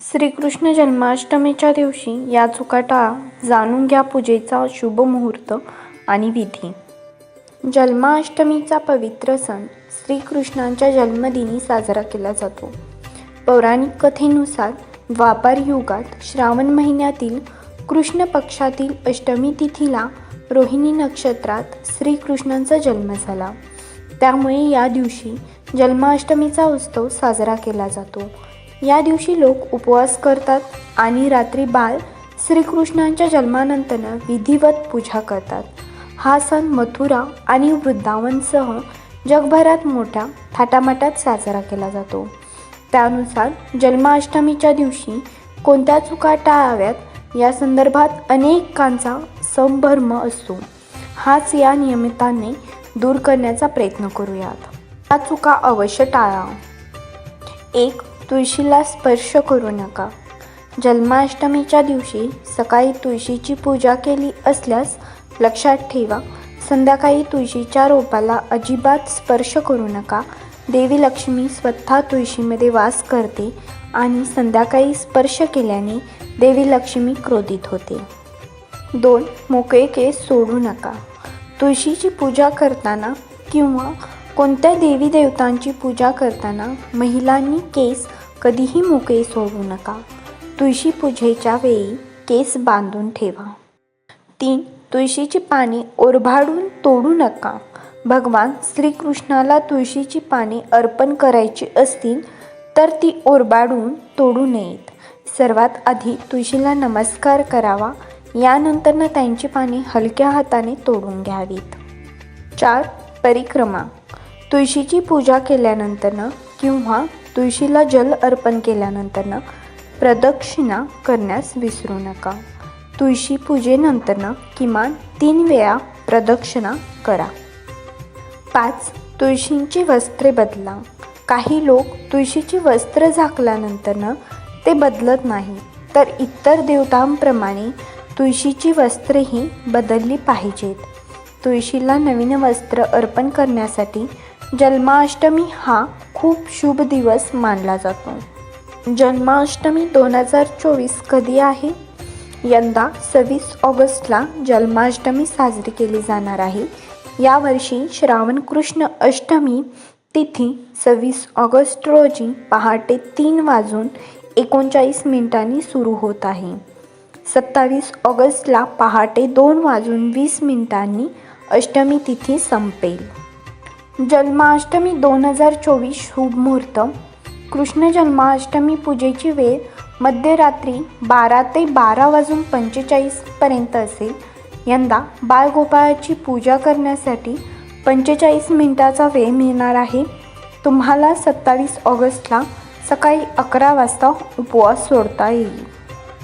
श्रीकृष्ण जन्माष्टमीच्या दिवशी या चुकाटा जाणून घ्या पूजेचा शुभ मुहूर्त आणि विधी. जन्माष्टमीचा पवित्र सण श्रीकृष्णांच्या जन्मदिनी साजरा केला जातो. पौराणिक कथेनुसार द्वापार युगात श्रावण महिन्यातील कृष्ण पक्षातील अष्टमी तिथीला रोहिणी नक्षत्रात श्रीकृष्णांचा जन्म झाला. त्यामुळे या दिवशी जन्माष्टमीचा उत्सव साजरा केला जातो. या दिवशी लोक उपवास करतात आणि रात्री बाळ श्रीकृष्णांच्या जन्मानंतर विधिवत पूजा करतात. हा सण मथुरा आणि वृंदावनसह जगभरात मोठ्या थाटामाटात साजरा केला जातो. त्यानुसार जन्माष्टमीच्या दिवशी कोणत्या चुका टाळाव्यात या संदर्भात अनेकांचा संभ्रम असतो. हाच या नियमिताने दूर करण्याचा प्रयत्न करूयात. या चुका अवश्य टाळा. एक तुळशीला स्पर्श करू नका. जन्माष्टमीच्या दिवशी सकाळी तुळशीची पूजा केली असल्यास लक्षात ठेवा संध्याकाळी तुळशीच्या रोपाला अजिबात स्पर्श करू नका. देवी लक्ष्मी स्वतः तुळशीमध्ये वास करते आणि संध्याकाळी स्पर्श केल्याने देवी लक्ष्मी क्रोधित होते. दोन मोकळे केस सोडू नका. तुळशीची पूजा करताना किंवा कोणत्या देवी देवतांची पूजा करताना महिलांनी केस कधीही मोकळे सोडू नका. तुळशी पूजेच्या वेळी केस बांधून ठेवा. तीन तुळशीची पाने ओरबाडून तोडू नका. भगवान श्रीकृष्णाला तुळशीची पाने अर्पण करायची असतील तर ती ओरबाडून तोडू नयेत. सर्वात आधी तुळशीला नमस्कार करावा. यानंतरनं त्यांची पाने हलक्या हाताने तोडून घ्यावीत. चार परिक्रमा. तुळशीची पूजा केल्यानंतरनं किंवा तुळशीला जल अर्पण केल्यानंतरनं प्रदक्षिणा करण्यास विसरू नका. तुळशी पूजेनंतरनं किमान तीन वेळा प्रदक्षिणा करा. पाच तुळशींची वस्त्रे बदला. काही लोक तुळशीची वस्त्र झाकल्यानंतरनं ते बदलत नाही तर इतर देवतांप्रमाणे तुळशीची वस्त्रेही बदलली पाहिजेत. तुळशीला नवीन वस्त्र अर्पण करण्यासाठी जन्माष्टमी हा खूप शुभ दिवस मानला जातो. जन्माष्टमी दोन हजार चोवीस कधी आहे? यंदा सव्वीस ऑगस्टला जन्माष्टमी साजरी केली जाणार आहे. यावर्षी श्रावण कृष्ण अष्टमी तिथी सव्वीस ऑगस्ट रोजी पहाटे तीन वाजून एकोणचाळीस मिनिटांनी सुरू होत आहे. सत्तावीस ऑगस्टला पहाटे दोन वाजून वीस मिनिटांनी अष्टमी तिथी संपेल. जन्माष्टमी दोन हजार चोवीस शुभ मुहूर्त. कृष्ण जन्माष्टमी पूजेची वेळ मध्यरात्री बारा ते बारा वाजून पंचेचाळीसपर्यंत असेल. यंदा बाळगोपाळाची पूजा करण्यासाठी पंचेचाळीस मिनिटाचा वेळ मिळणार आहे. तुम्हाला सत्तावीस ऑगस्टला सकाळी अकरा वाजता उपवास सोडता येईल.